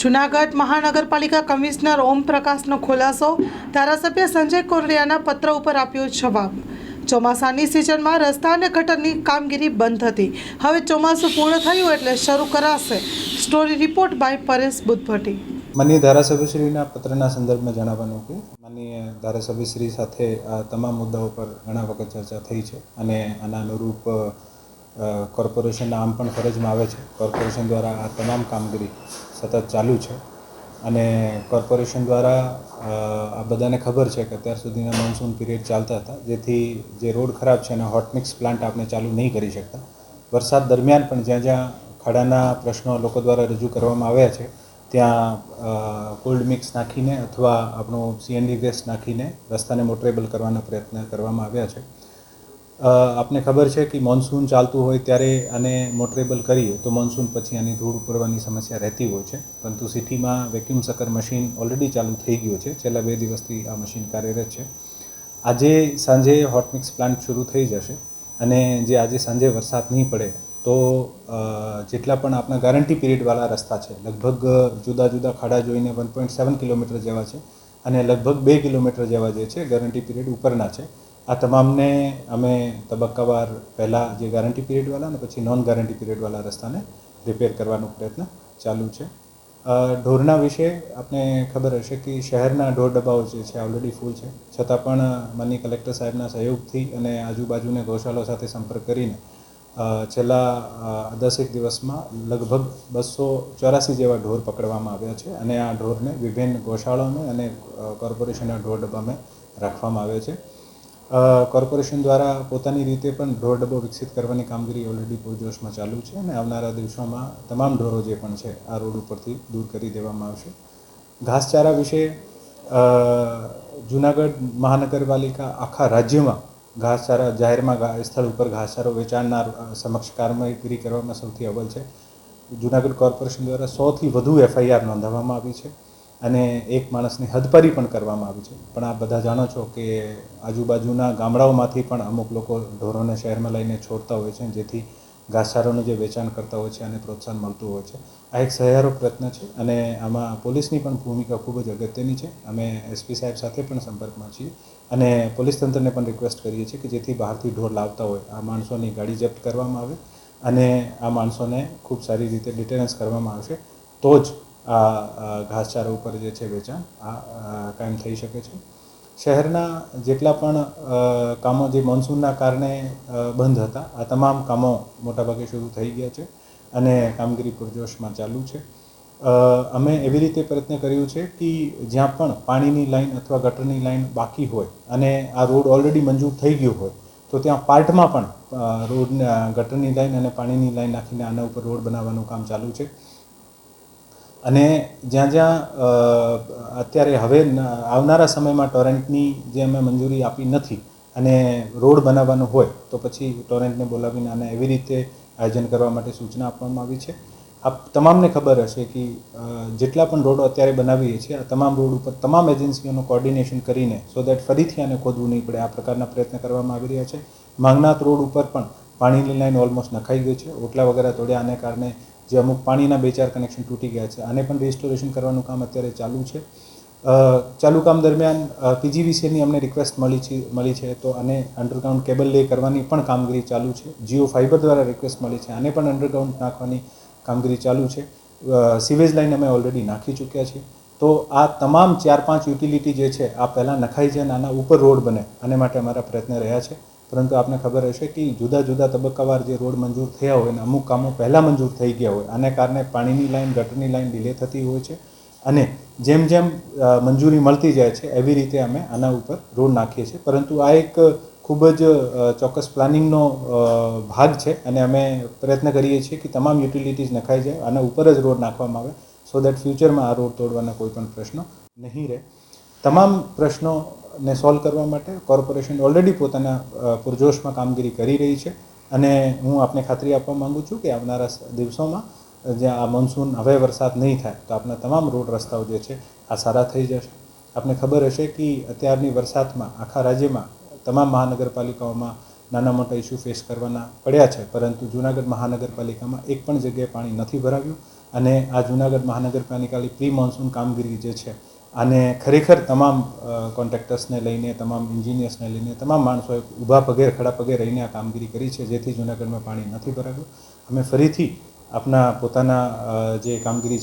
જુનાગઢ મહાનગરપાલિકા કમિશનર ઓમ પ્રકાશનો ખુલાસો ધારાસભ્ય સંજય કોરડિયાના પત્ર ઉપર આપ્યો જવાબ. ચોમાસાની સિઝનમાં રસ્તા અને ગટરની કામગીરી બંધ હતી. હવે ચોમાસું પૂર્ણ થયું એટલે શરૂ કરાશે. Story report by Paresh Buddhbhatti. માનીય ધારાસભ્યશ્રીના પત્રના સંદર્ભમાં જણાવવાનું કે માનીય ધારાસભ્યશ્રી સાથે આ તમામ મુદ્દાઓ પર ઘણા વખત ચર્ચા થઈ છે અને આના અનુરૂપ કોર્પોરેશનના આમ પણ ફરજમાં આવે છે. કોર્પોરેશન દ્વારા આ તમામ કામગીરી સતત ચાલુ છે. અને કોર્પોરેશન દ્વારા આ બધાને ખબર છે કે અત્યાર સુધીના મોન્સૂન પીરિયડ ચાલતા હતા, જેથી જે રોડ ખરાબ છે એના હોટમિક્સ પ્લાન્ટ આપણે ચાલુ નહીં કરી શકતા. વરસાદ દરમિયાન પણ જ્યાં જ્યાં ખાડાના પ્રશ્નો લોકો દ્વારા રજૂ કરવામાં આવ્યા છે, ત્યાં કોલ્ડ મિક્સ નાખીને અથવા આપણું સીએનડી ગેસ નાખીને રસ્તાને મોટરેબલ કરવાના પ્રયત્ન કરવામાં આવ્યા છે. આપને ખબર છે કે મોન્સૂન ચાલતું હોય ત્યારે આને મોટરેબલ કરીએ તો મોન્સૂન પછી આની ધૂળ ઉપરવાની સમસ્યા રહેતી હોય છે. પરંતુ સિટીમાં વેક્યુમ સકર મશીન ઓલરેડી ચાલુ થઈ ગયું છે. છેલ્લા બે દિવસથી આ મશીન કાર્યરત છે. આજે સાંજે હોટમિક્સ પ્લાન્ટ શરૂ થઈ જશે અને જે આજે સાંજે વરસાદ નહીં પડે તો જેટલા પણ આપણા ગારંટી પીરિયડવાળા રસ્તા છે, લગભગ જુદા જુદા ખાડા જોઈને વન પોઈન્ટ સેવન કિલોમીટર જેવા છે અને લગભગ બે કિલોમીટર જેવા જે છે ગેરંટી પીરિયડ ઉપરના છે. આ તમામને અમે તબક્કાવાર પહેલાં જે ગેરંટી પીરિયડવાળા અને પછી નોન ગેરંટી પીરિયડવાળા રસ્તાને રિપેર કરવાનો પ્રયત્ન ચાલુ છે. ઢોરના વિશે આપને ખબર હશે કે શહેરના ઢોર ડબ્બાઓ જે છે ઓલરેડી ફૂલ છે. છતાં પણ માનની કલેક્ટર સાહેબના સહયોગથી અને આજુબાજુને ગૌશાળાઓ સાથે સંપર્ક કરીને છેલ્લા દસેક દિવસમાં લગભગ બસો ચોરાસી જેવા ઢોર પકડવામાં આવ્યા છે અને આ ઢોરને વિભિન્ન ગૌશાળાઓમાં અને કોર્પોરેશનના ઢોર ડબ્બામાં રાખવામાં આવે છે. કોર્પોરેશન દ્વારા પોતાની રીતે પણ ઢોર ડબ્બો વિકસિત કરવાની કામગીરી ઓલરેડી પૂરજોશમાં ચાલુ છે અને આવનારા દિવસોમાં તમામ ઢોરો જે પણ છે, આ રોડ ઉપરથી દૂર કરી દેવામાં આવશે. ઘાસચારા વિશે જુનાગઢ મહાનગરપાલિકા આખા રાજ્યમાં ઘાસચારા જાહેરમાં સ્થળ ઉપર ઘાસચારો વેચાણનાર સમક્ષ કામગીરી કરવામાં સૌથી અવ્વલ છે. જુનાગઢ કોર્પોરેશન દ્વારા સોથી વધુ એફઆઈઆર નોંધાવવામાં આવી છે. અને એક માણસની હદપરી પણ કરવામાં આવી છે. પણ આપ બધા જાણો છો કે આજુબાજુના ગામડાઓમાંથી પણ અમુક લોકો ઢોરોને શહેરમાં લઈને છોડતા હોય છે જેથી ઘાસચારાનું જે વેચાણ કરતા હોય છે અને પ્રોત્સાહન મળતું હોય છે. આ એક સહિયારો પ્રયત્ન છે અને આમાં પોલીસની પણ ભૂમિકા ખૂબ જ અગત્યની છે. અમે એસપી સાહેબ સાથે પણ સંપર્કમાં છીએ અને પોલીસ તંત્રને પણ રિક્વેસ્ટ કરીએ છીએ કે જેથી બહારથી ઢોર લાવતા હોય. આ માણસોની ગાડી જપ્ત કરવામાં આવે અને આ માણસોને ખૂબ સારી રીતે ડિટેરન્સ કરવામાં આવશે. તો જ આ ઘાસચારા ઉપર જે છે વેચાણ, આ કાયમ થઈ શકે છે. શહેરના જેટલા પણ કામો જે મોન્સૂનના કારણે બંધ હતા, આ તમામ કામો મોટાભાગે શરૂ થઈ ગયા છે અને કામગીરી પૂરજોશમાં ચાલુ છે. અમે એવી રીતે પ્રયત્ન કર્યું છે કે જ્યાં પણ પાણીની લાઈન અથવા ગટરની લાઈન બાકી હોય અને આ રોડ ઓલરેડી મંજૂર થઈ ગયો હોય, તો ત્યાં પાર્ટમાં પણ રોડ ગટરની લાઈન અને પાણીની લાઈન નાખીને આના ઉપર રોડ બનાવવાનું કામ ચાલુ છે. અને જ્યાં જ્યાં અત્યારે હવે આવનારા સમયમાં ટોરેન્ટની જે અમે મંજૂરી આપી નથી અને રોડ બનાવવાનો હોય, તો પછી ટોરેન્ટને બોલાવીને આને એવી રીતે આયોજન કરવા માટે સૂચના આપવામાં આવી છે. આપ, તમામને ખબર હશે કે જેટલા પણ રોડો અત્યારે બનાવીએ છીએ, આ તમામ રોડ ઉપર તમામ એજન્સીઓનું કોર્ડિનેશન કરીને સો દેટ ફરીથી આને ખોદવું નહીં પડે, આ પ્રકારના પ્રયત્ન કરવામાં આવી રહ્યા છે. માંગનાથ રોડ ઉપર પણ પાણીની લાઈન ઓલમોસ્ટ નખાઈ ગઈ છે. ઓટલા વગેરે તોડ્યા આને કારણે જે અમુક પાણીના બે ચાર કનેક્શન તૂટી ગયા છે. આને પણ રિસ્ટોરેશન કરવાનું કામ અત્યારે ચાલુ છે. ચાલુ કામ દરમિયાન પીજીવીસીની અમને રિક્વેસ્ટ મળી છે મળી છે. તો આને અંડરગ્રાઉન્ડ કેબલ લે કરવાની પણ કામગીરી ચાલુ છે. જીઓ ફાઇબર દ્વારા રિક્વેસ્ટ મળી છે. આને પણ અંડરગ્રાઉન્ડ નાખવાની કામગીરી ચાલુ છે. સિવેજ લાઇન અમે ઓલરેડી નાખી ચૂક્યા છીએ. તો આ તમામ ચાર પાંચ યુટિલિટી જે છે, આ પહેલાં નખાઈ જાય અને આના ઉપર રોડ બને. આને માટે અમારા પ્રયત્ન રહ્યા છે. પરંતુ આપને ખબર હશે કે જુદા જુદા તબક્કાવાર જે રોડ મંજૂર થયા હોય અને અમુક કામો પહેલાં મંજૂર થઈ ગયા હોય, આને કારણે પાણીની લાઇન ગટરની લાઇન ડિલે થતી હોય છે અને જેમ જેમ મંજૂરી મળતી જાય છે, એવી રીતે અમે આના ઉપર રોડ નાખીએ છીએ. પરંતુ આ એક ખૂબ જ ચોક્કસ પ્લાનિંગનો ભાગ છે અને અમે પ્રયત્ન કરીએ છીએ કે તમામ યુટિલિટીઝ નખાઈ જાય, આના ઉપર જ રોડ નાખવામાં આવે સો દેટ ફ્યુચરમાં આ રોડ તોડવાના કોઈ પણ પ્રશ્નો નહીં રહે. તમામ પ્રશ્નોને સોલ્વ કરવા માટે કોર્પોરેશન ઓલરેડી પોતાના પુરજોશમાં કામગીરી કરી રહી છે. અને હું આપને ખાતરી આપવા માગું છું કે આવનારા દિવસોમાં જ્યાં આ મોન્સૂન હવે વરસાદ નહીં થાય, તો આપણા તમામ રોડ રસ્તાઓ જે છે, આ સારા થઈ જશે. આપને ખબર હશે કે અત્યારની વરસાદમાં આખા રાજ્યમાં, તમામ મહાનગરપાલિકાઓમાં નાના મોટા ઇસ્યુ ફેસ કરવાના પડ્યા છે. પરંતુ જૂનાગઢ મહાનગરપાલિકામાં એક પણ જગ્યાએ પાણી નથી ભરાવ્યું અને આ જૂનાગઢ મહાનગરપાલિકાની પ્રી મોન્સૂન કામગીરી જે છે આને ખરેખર તમામ કોન્ટ્રાક્ટર્સને લઈને, તમામ એન્જિનિયર્સને લઈને, તમામ માણસોએ ઊભા પગે, ખડા પગે રહીને આ કામગીરી કરી છે, જેથી જૂનાગઢમાં પાણી નથી ભરાયું અમે ફરીથી આપના પોતાના જે કામગીરી